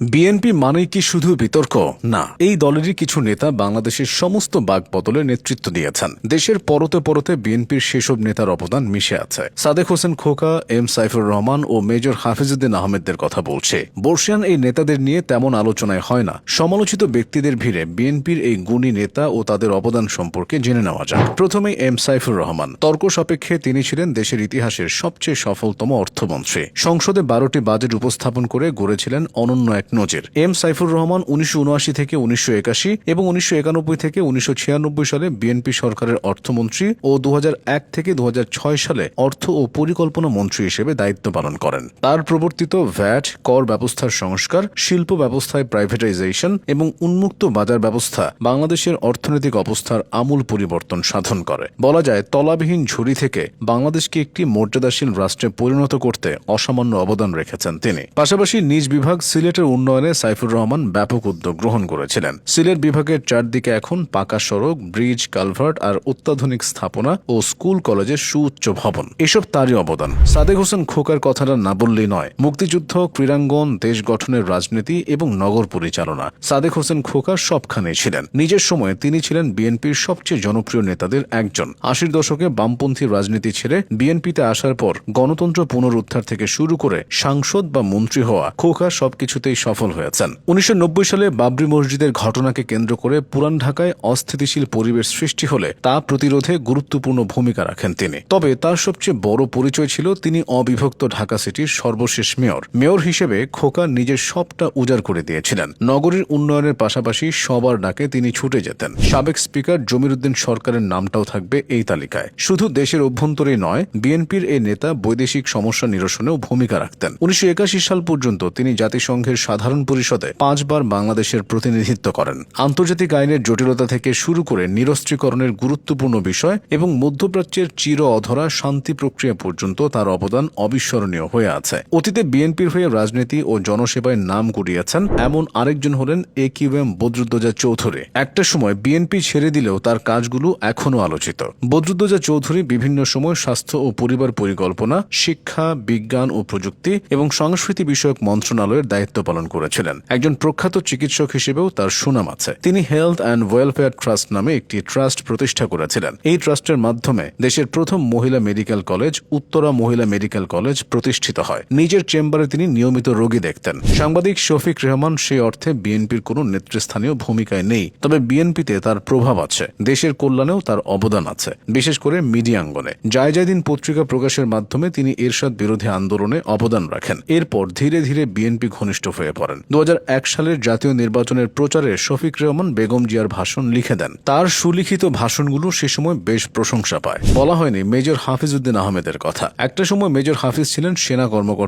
BNP মানেই কি শুধু বিতর্ক? না, এই দলেরই কিছু নেতা বাংলাদেশের সমস্ত বাক বদলে নেতৃত্ব দিয়েছেন। দেশের পরতে পরতে বিএনপির সেসব নেতার অবদান মিশে আছে। সাদেক হোসেন খোকা, এম সাইফুর রহমান ও মেজর হাফিজুদ্দিন আহমেদদের কথা বলছে। বর্ষিয়ান এই নেতাদের নিয়ে তেমন আলোচনায় হয় না। সমালোচিত ব্যক্তিদের ভিড়ে বিএনপির এই গুণী নেতা ও তাদের অবদান সম্পর্কে জেনে নেওয়া যাক। প্রথমেই এম সাইফুর রহমান। তর্ক সাপেক্ষে তিনি ছিলেন দেশের ইতিহাসের সবচেয়ে সফলতম অর্থমন্ত্রী। সংসদে বারোটি বাজেট উপস্থাপন করে গড়েছিলেন অনন্য এক নজির। এম সাইফুর রহমান উনিশশো উনআশি থেকে উনিশশো একাশি এবং উনিশশো থেকে উনিশশো সালে বিএনপি সরকারের অর্থমন্ত্রী ও দুহাজার এক থেকে দু সালে অর্থ ও পরিকল্পনা মন্ত্রী হিসেবে দায়িত্ব পালন করেন। তার প্রবর্তিত ভ্যাট, কর ব্যবস্থার সংস্কার, শিল্প ব্যবস্থায় প্রাইভেটাইজেশন এবং উন্মুক্ত বাজার ব্যবস্থা বাংলাদেশের অর্থনৈতিক অবস্থার আমূল পরিবর্তন সাধন করে। বলা যায়, তলাবিহীন ঝুড়ি থেকে বাংলাদেশকে একটি মর্যাদাশীল রাষ্ট্রে পরিণত করতে অসামান্য অবদান রেখেছেন তিনি। পাশাপাশি নিজ বিভাগ সিলেটের উন্নয়নে সাইফুর রহমান ব্যাপক উদ্যোগ গ্রহণ করেছিলেন। সিলেট বিভাগের চারদিকে এখন পাকা সড়ক, ব্রিজ, কালভার্ট আর অত্যাধুনিক স্থাপনা ও স্কুল কলেজের সুউচ্চ ভবন। এসব তারই অবদান। সাদেক হোসেন খোকার কথাটা না বললেই নয়, মুক্তিযুদ্ধ, ক্রীড়াঙ্গন, দেশ গঠনের রাজনীতি এবং নগর পরিচালনা। সাদেক হোসেন খোকা সবখানেই ছিলেন। নিজের সময়ে তিনি ছিলেন বিএনপির সবচেয়ে জনপ্রিয় নেতাদের একজন। আশির দশকে বামপন্থী রাজনীতি ছেড়ে বিএনপিতে আসার পর গণতন্ত্র পুনরুদ্ধার থেকে শুরু করে সাংসদ বা মন্ত্রী হওয়া খোকা সবকিছুতেই সফল হয়েছেন। উনিশশো নব্বই সালে বাবরি মসজিদের ঘটনাকে কেন্দ্র করে পুরান ঢাকায় অস্থিতিশীল পরিবেশ সৃষ্টি হলে তা প্রতিরোধে গুরুত্বপূর্ণ ভূমিকা রাখেন তিনি। তবে তার সবচেয়ে বড় পরিচয় ছিল তিনি অবিভক্ত ঢাকা সিটির সর্বশেষ মেয়র। মেয়র হিসেবে খোকা নিজের সবটা উজাড় করে দিয়েছিলেন। নগরীর উন্নয়নের পাশাপাশি সবার ডাকে তিনি ছুটে যেতেন। সাবেক স্পিকার জমিরুদ্দিন সরকারের নামটাও থাকবে এই তালিকায়। শুধু দেশের অভ্যন্তরে নয়, বিএনপির এই নেতা বৈদেশিক সমস্যা নিরসনেও ভূমিকা রাখতেন। উনিশশো একাশি সাল পর্যন্ত তিনি জাতিসংঘের সাধারণ পরিষদে পাঁচবার বাংলাদেশের প্রতিনিধিত্ব করেন। আন্তর্জাতিক আইনের জটিলতা থেকে শুরু করে নিরস্ত্রীকরণের গুরুত্বপূর্ণ বিষয় এবং মধ্যপ্রাচ্যের চির অধরা শান্তি প্রক্রিয়া পর্যন্ত তার অবদান অবিস্মরণীয় হয়ে আছে। অতীতে বিএনপির হয়ে রাজনীতি ও জনসেবায় নাম কুড়িয়েছেন এমন আরেকজন হলেন A Q M Badruddoza Chowdhury. একটা সময় বিএনপি ছেড়ে দিলেও তার কাজগুলো এখনও আলোচিত। বদরুদ্দোজা চৌধুরী বিভিন্ন সময় স্বাস্থ্য ও পরিবার পরিকল্পনা, শিক্ষা, বিজ্ঞান ও প্রযুক্তি এবং সংস্কৃতি বিষয়ক মন্ত্রণালয়ের দায়িত্ব পালন করেছিলেন। একজন প্রখ্যাত চিকিৎসক হিসেবেও তার সুনাম আছে। তিনি হেলথ অ্যান্ড ওয়েলফেয়ার ট্রাস্ট নামে একটি ট্রাস্ট প্রতিষ্ঠা করেছিলেন। এই ট্রাস্টের মাধ্যমে দেশের প্রথম মহিলা মেডিকেল কলেজ, উত্তরা মহিলা মেডিকেল কলেজ প্রতিষ্ঠিত হয়। নিজের চেম্বারে তিনি নিয়মিত রোগী দেখতেন। সাংবাদিক শফিক রেহমান সেই অর্থে বিএনপির কোনো নেতৃস্থানীয় ভূমিকায় নেই, তবে বিএনপিতে তার প্রভাব আছে। দেশের কল্যাণেও তার অবদান আছে, বিশেষ করে মিডিয়াঙ্গনে জায়জাদিন পত্রিকা প্রকাশের মাধ্যমে তিনি এরশাদ বিরোধী আন্দোলনে অবদান রাখেন। এরপর ধীরে ধীরে বিএনপি ঘনিষ্ঠ হয়ে পড়েন। দুহাজার এক সালের জাতীয় নির্বাচনের প্রচারে শফিক রহমান বেগম জিয়ার ভাষণ লিখে দেন। তার সুলিখিত ভাষণগুলো সে সময় বেশ প্রশংসা পায়। বলা হয়নি মেজর হাফিজ উদ্দিন আহমেদের কথা। একটা সময় মেজর হাফিজ ছিলেন সেনা কর্মকর্তা।